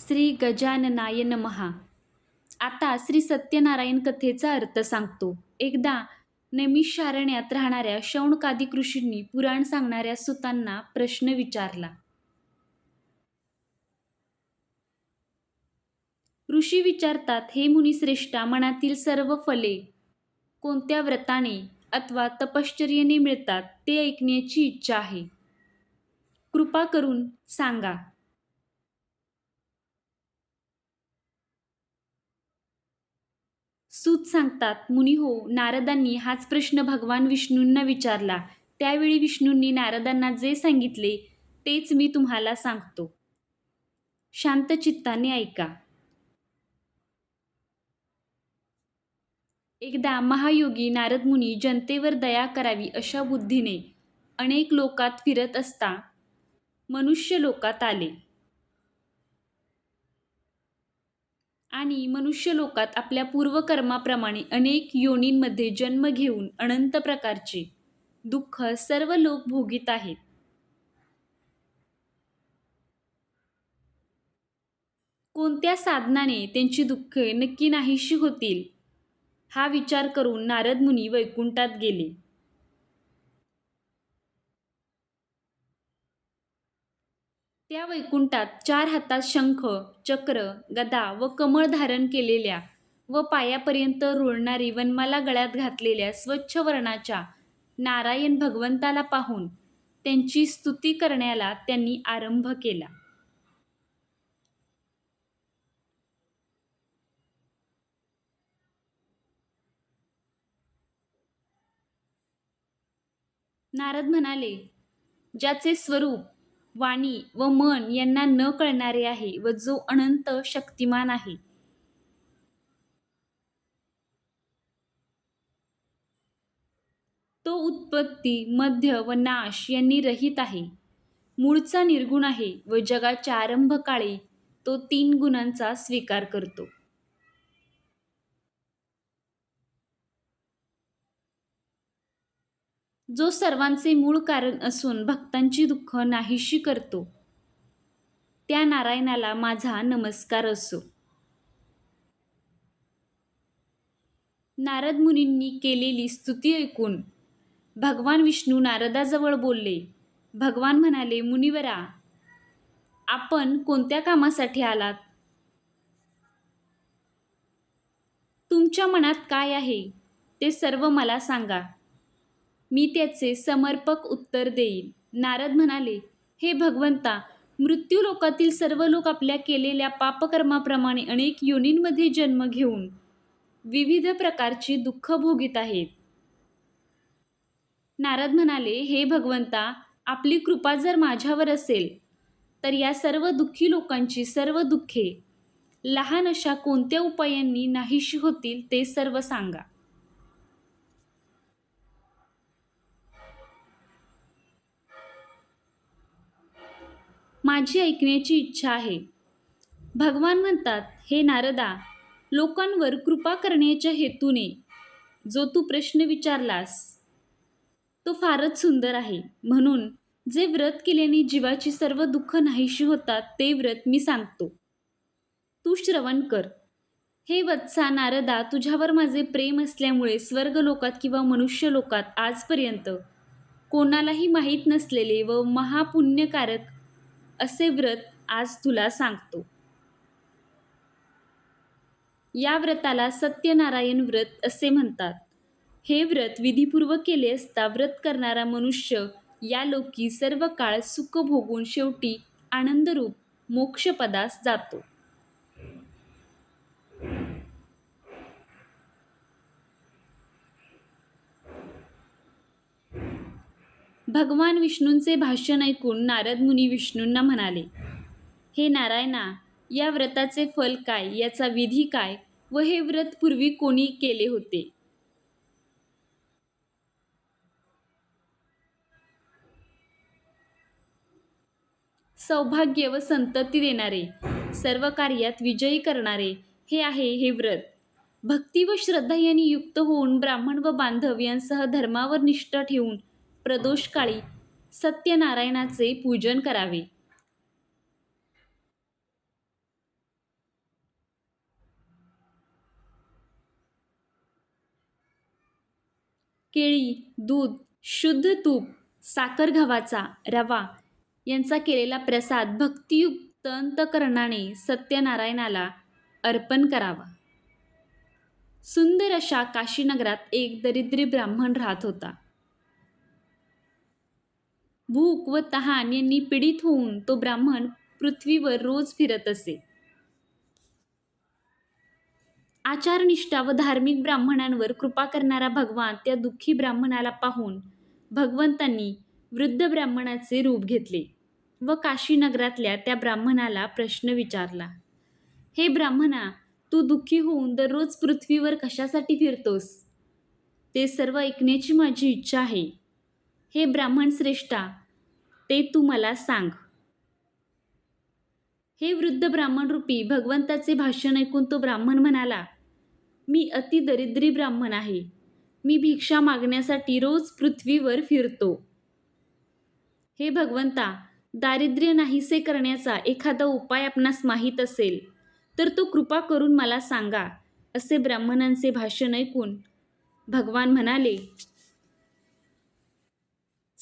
श्री गजाननाय नमहा. आता श्री सत्यनारायण कथेचा अर्थ सांगतो. एकदा नैमिषारण्यात राहणाऱ्या शौनकादिक ऋषींनी पुराण सांगणाऱ्या सुतांना प्रश्न विचारला. ऋषी विचारतात हे मुनिश्रेष्ठा मनातील सर्व फले कोणत्या व्रताने अथवा तपश्चर्येने मिळतात ते ऐकण्याची इच्छा आहे. कृपा करून सांगा. सूत सांगतात मुनी हो नारदांनी हाच प्रश्न भगवान विष्णूंना विचारला. त्यावेळी विष्णूंनी नारदांना जे सांगितले तेच मी तुम्हाला सांगतो. शांत चित्ताने ऐका. एकदा महायोगी नारद मुनी जनतेवर दया करावी अशा बुद्धीने अनेक लोकात फिरत असता मनुष्य लोकात आले. आणि मनुष्य लोकात आपल्या पूर्वकर्माप्रमाणे अनेक योनींमध्ये जन्म घेऊन अनंत प्रकारचे दुःख सर्व लोक भोगीत आहेत. कोणत्या साधनाने त्यांची दुःखे नक्की नाहीशी होतील? हा विचार करून नारद मुनी वैकुंठात गेले. त्या वैकुंठात चार हातात शंख चक्र गदा व कमळ धारण केलेल्या व पायापर्यंत रुळणारी वनमाला गळ्यात घातलेल्या स्वच्छ वर्णाच्या नारायण भगवंताला पाहून त्यांची स्तुती करण्याला त्यांनी आरंभ केला. नारद म्हणाले ज्याचे स्वरूप वाणी व मन यांना न कळणारे आहे व जो अनंत शक्तिमान आहे. तो उत्पत्ती मध्य व नाश यांनी रहित आहे. मूळचा निर्गुण आहे व जगाच्या आरंभ काळी तो तीन गुणांचा स्वीकार करतो. जो सर्वांचे मूळ कारण असून भक्तांची दुःख नाहीशी करतो. त्या नारायणाला माझा नमस्कार असो. नारद मुनींनी केलेली स्तुती ऐकून भगवान विष्णू नारदाजवळ बोलले. भगवान म्हणाले मुनिवरा आपण कोणत्या कामासाठी आलात? तुमच्या मनात काय आहे? ते सर्व मला सांगा. मी त्याचे समर्पक उत्तर देईन. नारद म्हणाले हे भगवंता मृत्यू लोकातील सर्व लोक आपल्या केलेल्या पापकर्माप्रमाणे अनेक योनींमध्ये जन्म घेऊन विविध प्रकारची दुःख भोगीत आहेत. नारद म्हणाले हे भगवंता आपली कृपा जर माझ्यावर असेल तर या सर्व दुःखी लोकांची सर्व दुःखे लहान अशा कोणत्या उपायांनी नाहीशी होतील ते सर्व सांगा. माझी ऐकण्याची इच्छा आहे. भगवान म्हणतात हे नारदा लोकांवर कृपा करण्याच्या हेतूने जो तू प्रश्न विचारलास तो फारच सुंदर आहे. म्हणून जे व्रत केल्याने जीवाची सर्व दुःख नाहीशी होतात ते व्रत मी सांगतो. तू श्रवण कर. हे वत्सा नारदा तुझ्यावर माझे प्रेम असल्यामुळे स्वर्ग लोकात किंवा मनुष्य लोकात आजपर्यंत कोणालाही माहीत नसलेले व महापुण्यकारक असे व्रत आज तुला सांगतो. या व्रताला सत्यनारायण व्रत असे म्हणतात. हे व्रत विधीपूर्वक केले असता व्रत करणारा मनुष्य या लोकी सर्व काळ सुख भोगून शेवटी आनंदरूप मोक्षपदास जातो. भगवान विष्णूंचे भाषण ऐकून नारद मुनी विष्णूंना म्हणाले हे नारायणा या व्रताचे फल काय? याचा विधी काय? व हे व्रत पूर्वी कोणी केले होते? सौभाग्य व संतती देणारे सर्व कार्यात विजयी करणारे हे आहे हे व्रत. भक्ती व श्रद्धा यांनी युक्त होऊन ब्राह्मण व बांधव यांसह धर्मावर निष्ठा ठेवून प्रदोषकाळी सत्यनारायणाचे पूजन करावे. केळी दूध शुद्ध तूप साखर गव्हाचा रवा यांचा केलेला प्रसाद भक्तियुक्त अंतकरणाने सत्यनारायणाला अर्पण करावा. सुंदर अशा काशीनगरात एक दरिद्री ब्राह्मण राहत होता. भूक व तहान यांनी पीडित होऊन तो ब्राह्मण पृथ्वीवर रोज फिरत असे. आचारनिष्ठा व धार्मिक ब्राह्मणांवर कृपा करणारा भगवान त्या दुःखी ब्राह्मणाला पाहून भगवंतांनी वृद्ध ब्राह्मणाचे रूप घेतले व काशीनगरातल्या त्या ब्राह्मणाला प्रश्न विचारला हे ब्राह्मणा तू दुःखी होऊन दररोज पृथ्वीवर कशासाठी फिरतोस? ते सर्व ऐकण्याची माझी इच्छा आहे. हे ब्राह्मण श्रेष्ठा ते तू मला सांग. हे वृद्ध ब्राह्मण रूपी भगवंताचे भाषण ऐकून तो ब्राह्मण म्हणाला मी अति दरिद्री ब्राह्मण आहे. मी भिक्षा मागण्यासाठी रोज पृथ्वीवर फिरतो. हे भगवंता दारिद्र्य नाहीसे करण्याचा एखादा उपाय आपणास माहीत असेल तर तो कृपा करून मला सांगा असे ब्राह्मणांचे भाषण ऐकून भगवान म्हणाले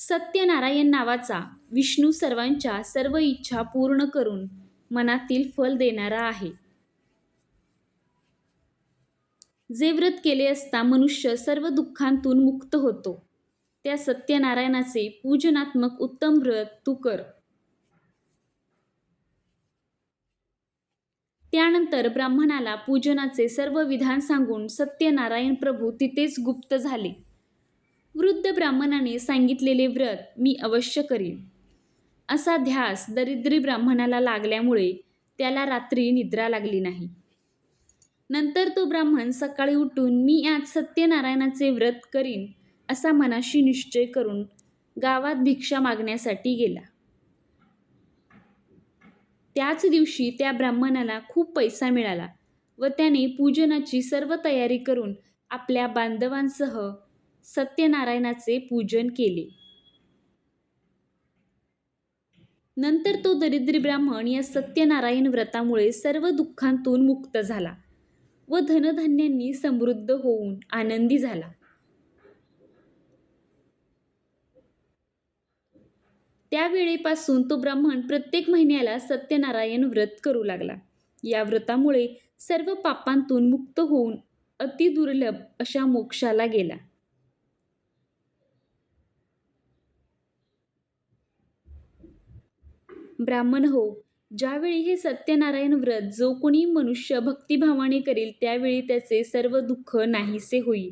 सत्यनारायण नावाचा विष्णू सर्वांच्या सर्व इच्छा पूर्ण करून मनातील फल देणारा आहे. जे व्रत केले असता मनुष्य सर्व दुःखांतून मुक्त होतो त्या सत्यनारायणाचे पूजनात्मक उत्तम व्रत तू कर. त्यानंतर ब्राह्मणाला पूजनाचे सर्व विधान सांगून सत्यनारायण प्रभू तिथेच गुप्त झाले. वृद्ध ब्राह्मणाने सांगितलेले व्रत मी अवश्य करीन. असा ध्यास दरिद्री ब्राह्मणाला लागल्यामुळे त्याला रात्री निद्रा लागली नाही. नंतर तो ब्राह्मण सकाळी उठून मी आज सत्यनारायणाचे व्रत करीन असा मनाशी निश्चय करून गावात भिक्षा मागण्यासाठी गेला. त्याच दिवशी त्या ब्राह्मणाला खूप पैसा मिळाला व त्याने पूजनाची सर्व तयारी करून आपल्या बांधवांसह सत्यनारायणाचे पूजन केले. नंतर तो दरिद्री ब्राह्मण या सत्यनारायण व्रतामुळे सर्व दुःखांतून मुक्त झाला व धनधान्यांनी समृद्ध होऊन आनंदी झाला. त्यावेळेपासून तो ब्राह्मण प्रत्येक महिन्याला सत्यनारायण व्रत करू लागला. या व्रतामुळे सर्व पापांतून मुक्त होऊन अतिदुर्लभ अशा मोक्षाला गेला. ब्राह्मण हो. ज्यावेळी हे सत्यनारायण व्रत जो कोणी मनुष्य भक्तिभावाने करील त्यावेळी त्याचे सर्व दुःख नाहीसे होईल.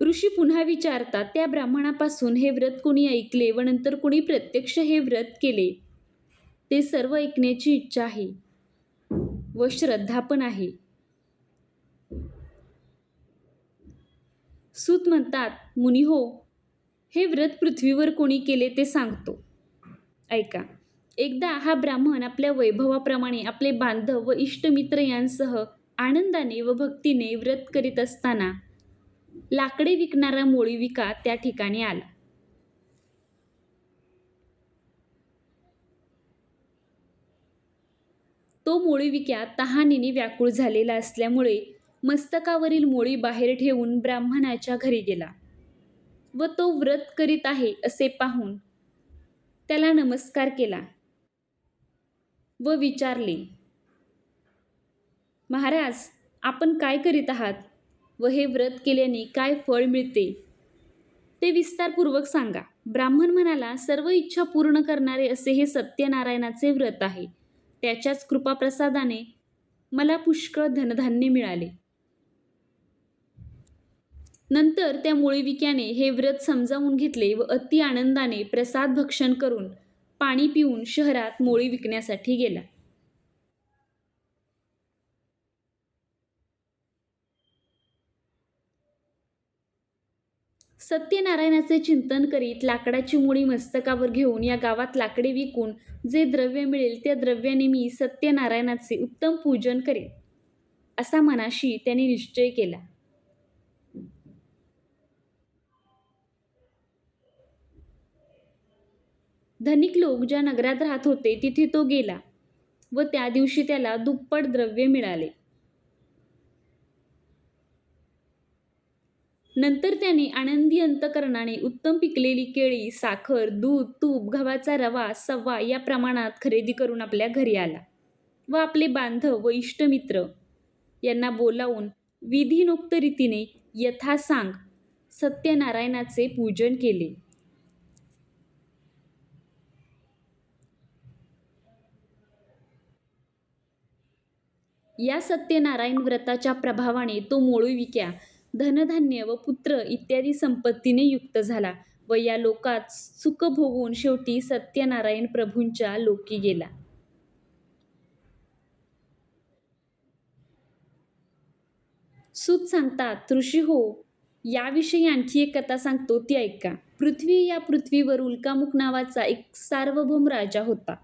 ऋषी पुन्हा विचारतात त्या ब्राह्मणापासून हे व्रत कोणी ऐकले व नंतर कोणी प्रत्यक्ष हे व्रत केले ते सर्व ऐकण्याची इच्छा आहे व श्रद्धा पण आहे. सूत म्हणतात मुनी हो हे व्रत पृथ्वीवर कोणी केले ते सांगतो. ऐका. एकदा हा ब्राह्मण आपल्या वैभवाप्रमाणे आपले बांधव व इष्टमित्र यांसह आनंदाने व भक्तीने व्रत करीत असताना लाकडे विकणारा मोळीविका त्या ठिकाणी आला. तो मोळीविक्या तहानीने व्याकुळ झालेला असल्यामुळे मस्तकावरील मोळी बाहेर ठेवून ब्राह्मणाच्या घरी गेला व तो व्रत करीत आहे असे पाहून त्याला नमस्कार केला व विचारले महाराज आपण काय करीत आहात व हे व्रत केल्याने काय फळ मिळते ते विस्तारपूर्वक सांगा. ब्राह्मण म्हणाला सर्व इच्छा पूर्ण करणारे असे हे सत्यनारायणाचे व्रत आहे. त्याच्याच कृपाप्रसादाने मला पुष्कळ धनधान्य मिळाले. नंतर त्या मुळीविक्याने हे व्रत समजावून घेतले व अति आनंदाने प्रसाद भक्षण करून पाणी पिऊन शहरात मोळी विकण्यासाठी गेला. सत्यनारायणाचे चिंतन करीत लाकडाची मुळी मस्तकावर घेऊन या गावात लाकडे विकून जे द्रव्य मिळेल त्या द्रव्याने मी सत्यनारायणाचे उत्तम पूजन करेन असा मनाशी त्याने निश्चय केला. धनिक लोक ज्या नगरात राहत होते तिथे तो गेला व त्या दिवशी त्याला दुप्पट द्रव्य मिळाले. नंतर त्याने आनंदी अंतकरणाने उत्तम पिकलेली केळी साखर दूध तूप गव्हाचा रवा सव्वा या प्रमाणात खरेदी करून आपल्या घरी आला व आपले बांधव व इष्टमित्र यांना बोलावून विधिनोक्त रीतीने यथासांग सत्यनारायणाचे पूजन केले. या सत्यनारायण व्रताच्या प्रभावाने तो मोळविक्या धनधान्य व पुत्र इत्यादी संपत्तीने युक्त झाला व या लोकात सुख भोगून शेवटी सत्यनारायण प्रभूंच्या लोकी गेला. सूत सांगतात ऋषी हो याविषयी आणखी एक कथा सांगतो ती ऐका. पृथ्वी या पृथ्वीवर उल्कामुख नावाचा एक सार्वभौम राजा होता.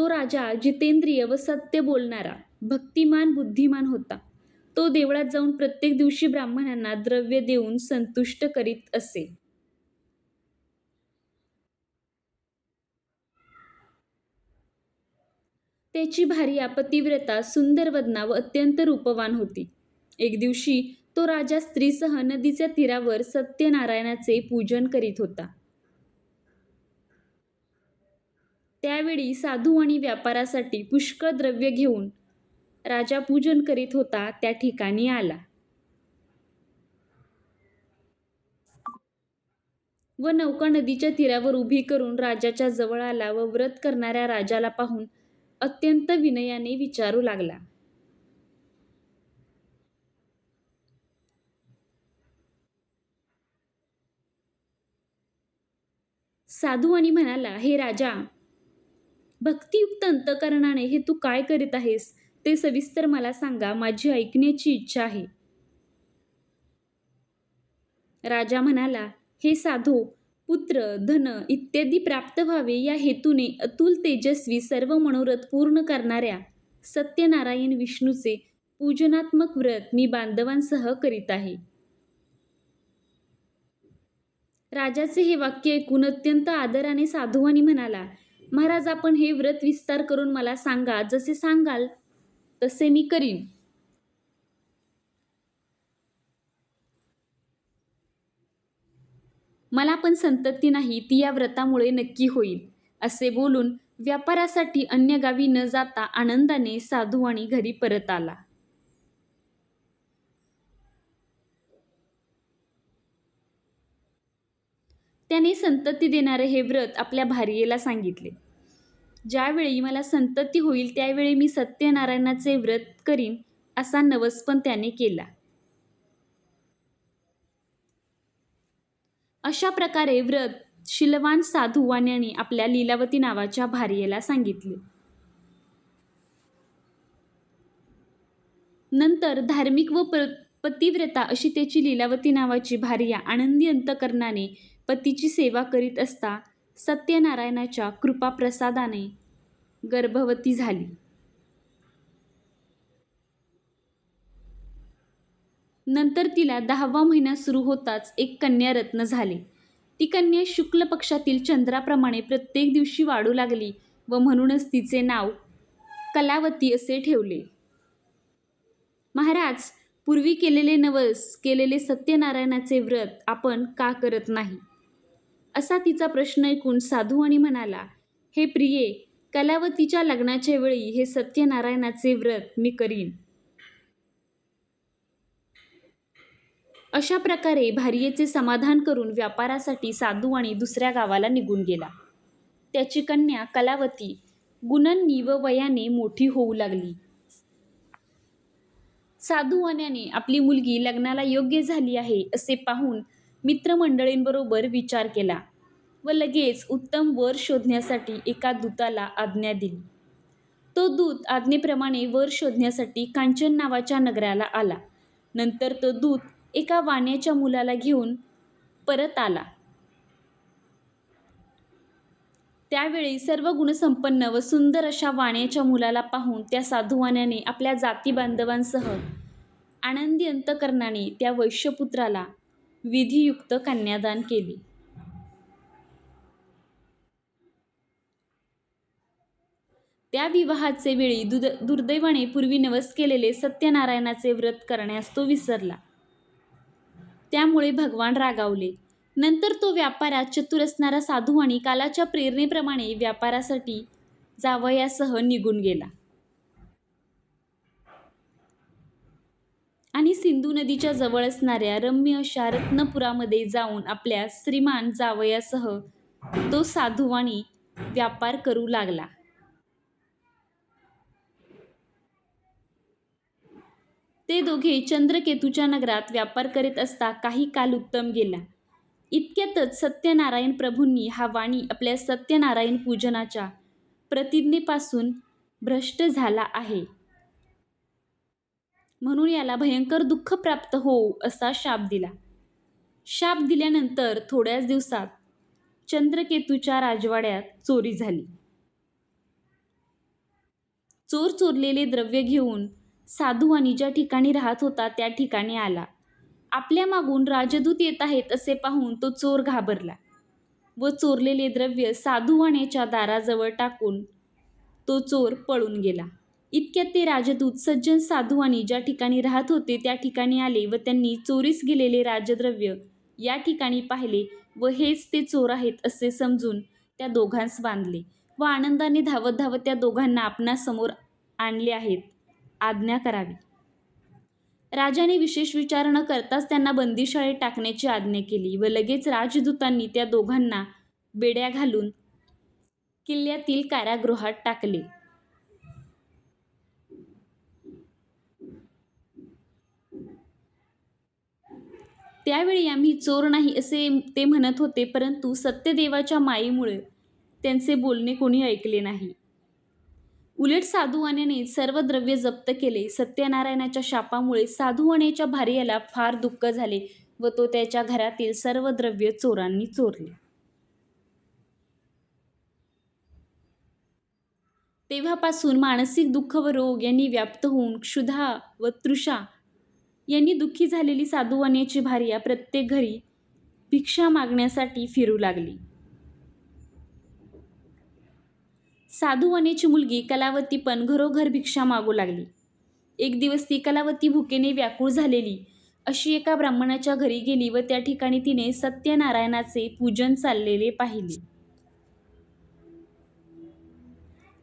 तो राजा जितेंद्रिय व सत्य बोलणारा भक्तिमान बुद्धिमान होता. तो देवळात जाऊन प्रत्येक दिवशी ब्राह्मणांना द्रव्य देऊन संतुष्ट करीत असे. त्याची भार्या पतिव्रता सुंदर वदना व अत्यंत रूपवान होती. एक दिवशी तो राजा स्त्रीसह नदीच्या तीरावर सत्यनारायणाचे पूजन करीत होता. त्यावेळी साधू आणि व्यापारासाठी पुष्कळ द्रव्य घेऊन राजा पूजन करीत होता त्या ठिकाणी आला. व नौका नदीच्या तीरावर उभी करून राजाच्या जवळ आला व व्रत करणाऱ्या राजाला पाहून अत्यंत विनयाने विचारू लागला. साधू आणि म्हणाला हे राजा भक्तियुक्त अंतकरणाने हे तू काय करीत आहेस? ते सविस्तर मला सांगा माझी ऐकण्याची इच्छा आहे. राजा म्हणाला हे साधो पुत्र धन इत्यादी प्राप्त व्हावे या हेतूने अतुल तेजस्वी सर्व मनोरथ पूर्ण करणाऱ्या सत्यनारायण विष्णूचे पूजनात्मक व्रत मी बांधवांसह करीत आहे. राजाचे हे वाक्य ऐकून अत्यंत आदराने साधुवानी म्हणाला महाराज आपण हे व्रत विस्तार करून मला सांगा. जसे सांगाल तसे मी करीन. मला पण संतती नाही ती या व्रतामुळे नक्की होईल असे बोलून व्यापारासाठी अन्य गावी न जाता आनंदाने साधू आणि घरी परत आला. त्याने संतती देणारे हे व्रत आपल्या भार्येला सांगितले. ज्यावेळी मला संतती होईल त्यावेळी मी सत्यनारायणाचे व्रत करीन असा नवस पण त्याने केला. अशा प्रकारे व्रत शिलवान साधू वाण्याने आपल्या लीलावती नावाच्या भार्येला सांगितले. नंतर धार्मिक व प पतिव्रता अशी त्याची लीलावती नावाची भार्या आनंदी अंतकरणाने पतीची सेवा करीत असता सत्यनारायणाच्या कृपाप्रसादाने गर्भवती झाली. नंतर तिला दहावा महिना सुरू होताच एक कन्या रत्न झाले. ती कन्या शुक्ल पक्षातील चंद्राप्रमाणे प्रत्येक दिवशी वाढू लागली व म्हणूनच तिचे नाव कलावती असे ठेवले. महाराज पूर्वी केलेले नवस केलेले सत्यनारायणाचे व्रत आपण का करत नाही? असा तिचा प्रश्न ऐकून साधू आणि म्हणाला हे प्रिये कलावतीच्या लग्नाच्या वेळी हे सत्यनारायणाचे व्रत मी करीन. अशा प्रकारे भार्येचे समाधान करून व्यापारासाठी साधू आणि दुसऱ्या गावाला निघून गेला. त्याची कन्या कलावती गुणांनी व वयाने मोठी होऊ लागली. साधूवान्याने आपली मुलगी लग्नाला योग्य झाली आहे असे पाहून मित्रमंडळींबरोबर विचार केला व लगेच उत्तम वर शोधण्यासाठी एका दूताला आज्ञा दिली. तो दूत आज्ञेप्रमाणे वर शोधण्यासाठी कांचन नावाच्या नगराला आला. नंतर तो दूत एका वाण्याच्या मुलाला घेऊन परत आला. त्यावेळी सर्व गुणसंपन्न व सुंदर अशा वाण्याच्या मुलाला पाहून त्या साधुवाण्याने आपल्या जाती बांधवांसह आनंदी अंतकरणाने त्या वैश्यपुत्राला विधियुक्त कन्यादान केले. त्या विवाहाचे वेळी दुद दुर्दैवाने पूर्वी नवस केलेले सत्यनारायणाचे व्रत करण्यास तो विसरला. त्यामुळे भगवान रागावले. नंतर तो व्यापारात चतुर असणारा साधू आणि कालाच्या प्रेरणेप्रमाणे व्यापारासाठी जावयासह निघून गेला. आणि सिंधू नदीच्या जवळ असणाऱ्या रम्य अशा रत्नपुरामध्ये जाऊन आपल्या श्रीमान जावयासह तो साधुवाणी व्यापार करू लागला. ते दोघे चंद्रकेतूच्या नगरात व्यापार करीत असता काही काल उत्तम गेला. इतक्यातच सत्यनारायण प्रभूंनी हा वाणी आपल्या सत्यनारायण पूजनाच्या प्रतिज्ञेपासून भ्रष्ट झाला आहे. म्हणून याला भयंकर दुःख प्राप्त होऊ असा शाप दिला. शाप दिल्यानंतर थोड्याच दिवसात चंद्रकेतूच्या राजवाड्यात चोरी झाली. चोर चोरलेले द्रव्य घेऊन साधू आणि ज्या ठिकाणी राहत होता त्या ठिकाणी आला. आपल्या मागून राजदूत येत आहेत असे पाहून तो चोर घाबरला व चोरलेले द्रव्य साधुवाण्याच्या दाराजवळ टाकून तो चोर पळून गेला. इतक्यात ते राजदूत सज्जन साधुवानी ज्या ठिकाणी राहत होते त्या ठिकाणी आले व त्यांनी चोरीस गेलेले राजद्रव्य या ठिकाणी पाहिले व हेच ते चोर आहेत असे समजून त्या दोघांस बांधले व आनंदाने धावत धावत त्या दोघांना आपणासमोर आणले आहेत. आज्ञा करावी. राजाने विशेष विचार न करताच त्यांना बंदीशाळेत टाकण्याची आज्ञा केली व लगेच राजदूतांनी त्या दोघांना बेड्या घालून किल्ल्यातील कारागृहात टाकले. त्यावेळी आम्ही चोर नाही असे ते म्हणत होते परंतु सत्यदेवाच्या मायेमुळे त्यांचे बोलणे कोणी ऐकले नाही. उलट साधुवाण्याने सर्व द्रव्य जप्त केले. सत्यनारायणाच्या शापामुळे साधुवाण्याच्या भार्याला फार दुःख झाले व तो त्याच्या घरातील सर्व द्रव्य चोरांनी चोरले. तेव्हापासून मानसिक दुःख व रोग यांनी व्याप्त होऊन क्षुधा व तृषा यांनी दुःखी झालेली साधूवनेची भार्या प्रत्येक घरी भिक्षा मागण्यासाठी फिरू लागली. साधूवनेची मुलगी कलावती पण घरोघर भिक्षा मागू लागली. एक दिवस ती कलावती भुकेने व्याकुळ झालेली अशी एका ब्राह्मणाच्या घरी गेली व त्या ठिकाणी तिने सत्यनारायणाचे पूजन चाललेले पाहिले.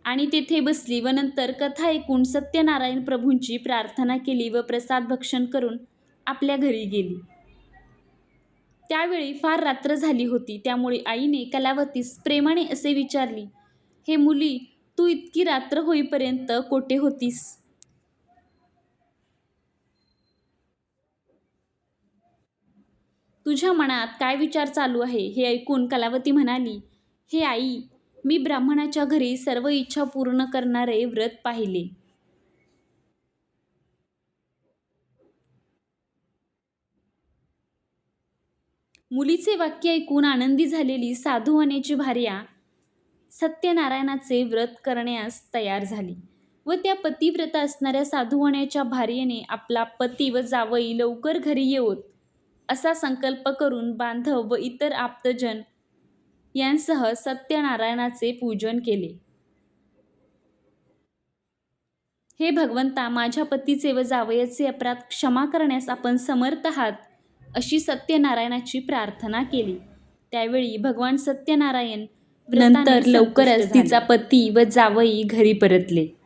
आणि तेथे बसली व नंतर कथा ऐकून सत्यनारायण प्रभूंची प्रार्थना केली व प्रसाद भक्षण करून आपल्या घरी गेली. त्यावेळी फार रात्र झाली होती त्यामुळे आईने कलावतीस प्रेमाने असे विचारली हे मुली तू इतकी रात्र होईपर्यंत कोठे होतीस? तुझ्या मनात काय विचार चालू आहे? हे ऐकून कलावती म्हणाली हे आई मी ब्राह्मणाच्या घरी सर्व इच्छा पूर्ण करणारे व्रत पाहिले. मुलीचे वाक्य ऐकून आनंदी झालेली साधुवाण्याची भार्या सत्यनारायणाचे व्रत करण्यास तयार झाली व त्या पतिव्रत असणाऱ्या साधूवण्याच्या भार्येने आपला पती व जावई लवकर घरी येऊत असा संकल्प करून बांधव व इतर आप्तजन यांसह सत्यनारायणाचे पूजन केले. हे भगवंता माझ्या पतीचे व जावयाचे अपराध क्षमा करण्यास आपण समर्थ आहात अशी सत्यनारायणाची प्रार्थना केली. त्यावेळी भगवान सत्यनारायण नंतर लवकरच तिचा पती व जावई घरी परतले.